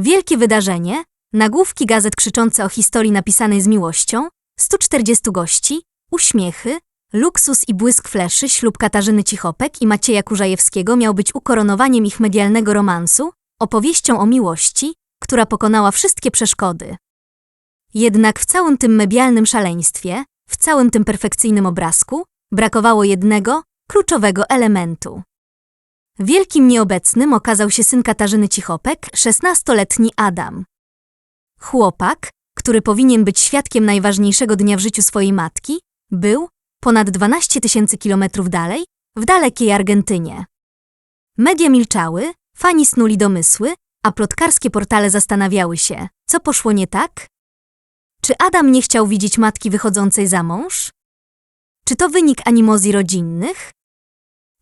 Wielkie wydarzenie, nagłówki gazet krzyczące o historii napisanej z miłością, 140 gości, uśmiechy, luksus i błysk fleszy, ślub Katarzyny Cichopek i Macieja Kurzajewskiego miał być ukoronowaniem ich medialnego romansu, opowieścią o miłości, która pokonała wszystkie przeszkody. Jednak w całym tym medialnym szaleństwie, w całym tym perfekcyjnym obrazku, brakowało jednego, kluczowego elementu. Wielkim nieobecnym okazał się syn Katarzyny Cichopek, 16-letni Adam. Chłopak, który powinien być świadkiem najważniejszego dnia w życiu swojej matki, był, ponad 12 tysięcy kilometrów dalej, w dalekiej Argentynie. Media milczały, fani snuli domysły, a plotkarskie portale zastanawiały się, co poszło nie tak? Czy Adam nie chciał widzieć matki wychodzącej za mąż? Czy to wynik animozji rodzinnych?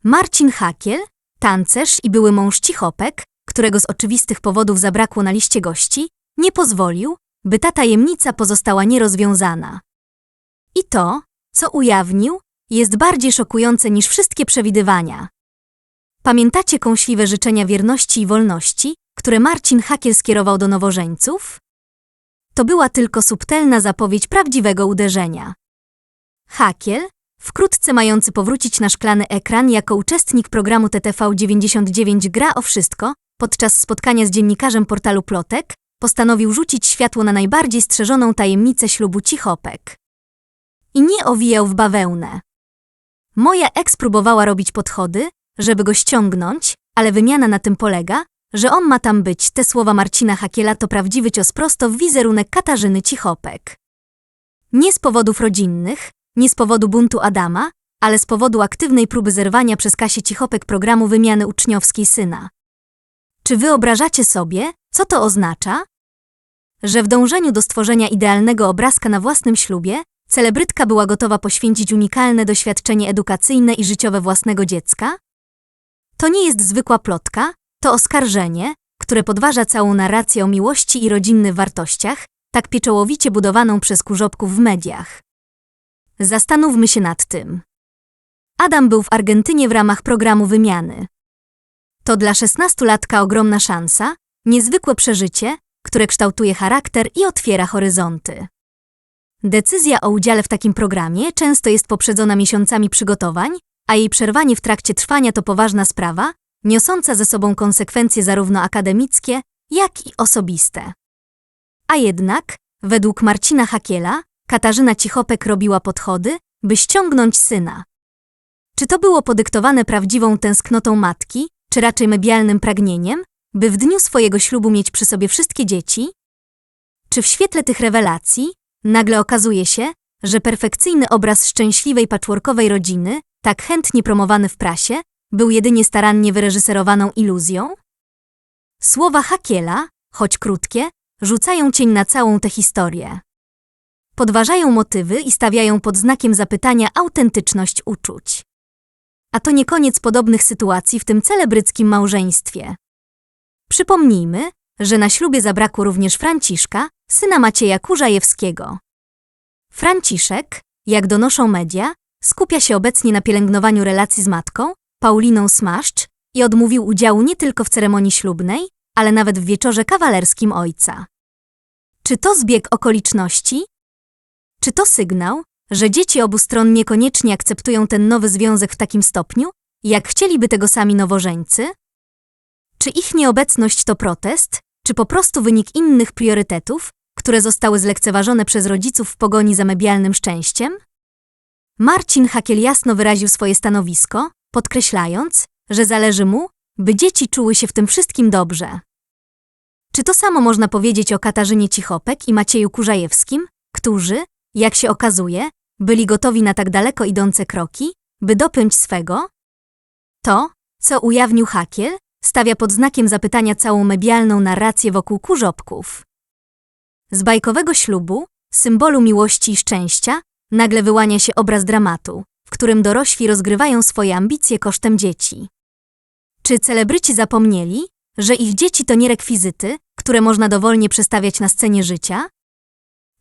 Marcin Hakiel, tancerz i były mąż Cichopek, którego z oczywistych powodów zabrakło na liście gości, nie pozwolił, by ta tajemnica pozostała nierozwiązana. I to, co ujawnił, jest bardziej szokujące niż wszystkie przewidywania. Pamiętacie kąśliwe życzenia wierności i wolności, które Marcin Hakiel skierował do nowożeńców? To była tylko subtelna zapowiedź prawdziwego uderzenia. Hakiel, wkrótce mający powrócić na szklany ekran jako uczestnik programu TTV99 Gra o Wszystko, podczas spotkania z dziennikarzem portalu Plotek, postanowił rzucić światło na najbardziej strzeżoną tajemnicę ślubu Cichopek. I nie owijał w bawełnę. Moja ex próbowała robić podchody, żeby go ściągnąć, ale wymiana na tym polega, że on ma tam być. Te słowa Marcina Hakiela to prawdziwy cios prosto w wizerunek Katarzyny Cichopek. Nie z powodów rodzinnych, nie z powodu buntu Adama, ale z powodu aktywnej próby zerwania przez Kasię Cichopek programu wymiany uczniowskiej syna. Czy wyobrażacie sobie, co to oznacza? Że w dążeniu do stworzenia idealnego obrazka na własnym ślubie, celebrytka była gotowa poświęcić unikalne doświadczenie edukacyjne i życiowe własnego dziecka? To nie jest zwykła plotka, to oskarżenie, które podważa całą narrację o miłości i rodzinnych wartościach, tak pieczołowicie budowaną przez kurzopków w mediach. Zastanówmy się nad tym. Adam był w Argentynie w ramach programu wymiany. To dla szesnastolatka ogromna szansa, niezwykłe przeżycie, które kształtuje charakter i otwiera horyzonty. Decyzja o udziale w takim programie często jest poprzedzona miesiącami przygotowań, a jej przerwanie w trakcie trwania to poważna sprawa, niosąca ze sobą konsekwencje zarówno akademickie, jak i osobiste. A jednak, według Marcina Hakiela, Katarzyna Cichopek robiła podchody, by ściągnąć syna. Czy to było podyktowane prawdziwą tęsknotą matki, czy raczej medialnym pragnieniem, by w dniu swojego ślubu mieć przy sobie wszystkie dzieci? Czy w świetle tych rewelacji nagle okazuje się, że perfekcyjny obraz szczęśliwej patchworkowej rodziny, tak chętnie promowany w prasie, był jedynie starannie wyreżyserowaną iluzją? Słowa Hakiela, choć krótkie, rzucają cień na całą tę historię. Podważają motywy i stawiają pod znakiem zapytania autentyczność uczuć. A to nie koniec podobnych sytuacji w tym celebryckim małżeństwie. Przypomnijmy, że na ślubie zabrakło również Franciszka, syna Macieja Kurzajewskiego. Franciszek, jak donoszą media, skupia się obecnie na pielęgnowaniu relacji z matką, Pauliną Smaszcz i odmówił udziału nie tylko w ceremonii ślubnej, ale nawet w wieczorze kawalerskim ojca. Czy to zbieg okoliczności? Czy to sygnał, że dzieci obu stron niekoniecznie akceptują ten nowy związek w takim stopniu, jak chcieliby tego sami nowożeńcy? Czy ich nieobecność to protest, czy po prostu wynik innych priorytetów, które zostały zlekceważone przez rodziców w pogoni za medialnym szczęściem? Marcin Hakiel jasno wyraził swoje stanowisko, podkreślając, że zależy mu, by dzieci czuły się w tym wszystkim dobrze. Czy to samo można powiedzieć o Katarzynie Cichopek i Macieju Kurzajewskim, którzy, jak się okazuje, byli gotowi na tak daleko idące kroki, by dopiąć swego? To, co ujawnił Hakiel, stawia pod znakiem zapytania całą medialną narrację wokół kurzopków. Z bajkowego ślubu, symbolu miłości i szczęścia, nagle wyłania się obraz dramatu, w którym dorośli rozgrywają swoje ambicje kosztem dzieci. Czy celebryci zapomnieli, że ich dzieci to nie rekwizyty, które można dowolnie przestawiać na scenie życia?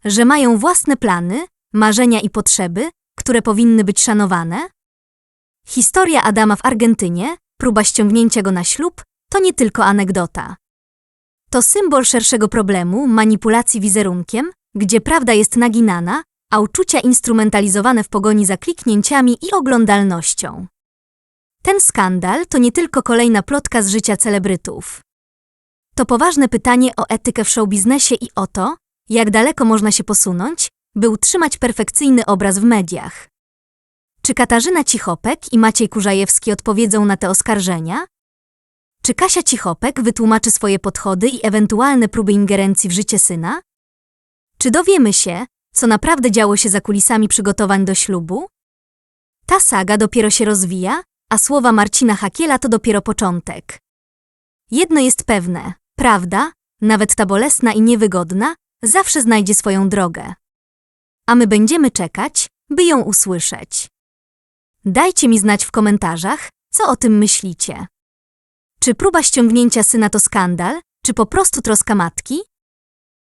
Że mają własne plany, marzenia i potrzeby, które powinny być szanowane? Historia Adama w Argentynie, próba ściągnięcia go na ślub, to nie tylko anegdota. To symbol szerszego problemu manipulacji wizerunkiem, gdzie prawda jest naginana, a uczucia instrumentalizowane w pogoni za kliknięciami i oglądalnością. Ten skandal to nie tylko kolejna plotka z życia celebrytów. To poważne pytanie o etykę w showbiznesie i o to, jak daleko można się posunąć, by utrzymać perfekcyjny obraz w mediach. Czy Katarzyna Cichopek i Maciej Kurzajewski odpowiedzą na te oskarżenia? Czy Kasia Cichopek wytłumaczy swoje podchody i ewentualne próby ingerencji w życie syna? Czy dowiemy się, co naprawdę działo się za kulisami przygotowań do ślubu? Ta saga dopiero się rozwija, a słowa Marcina Hakiela to dopiero początek. Jedno jest pewne, prawda, nawet ta bolesna i niewygodna, zawsze znajdzie swoją drogę. A my będziemy czekać, by ją usłyszeć. Dajcie mi znać w komentarzach, co o tym myślicie. Czy próba ściągnięcia syna to skandal, czy po prostu troska matki?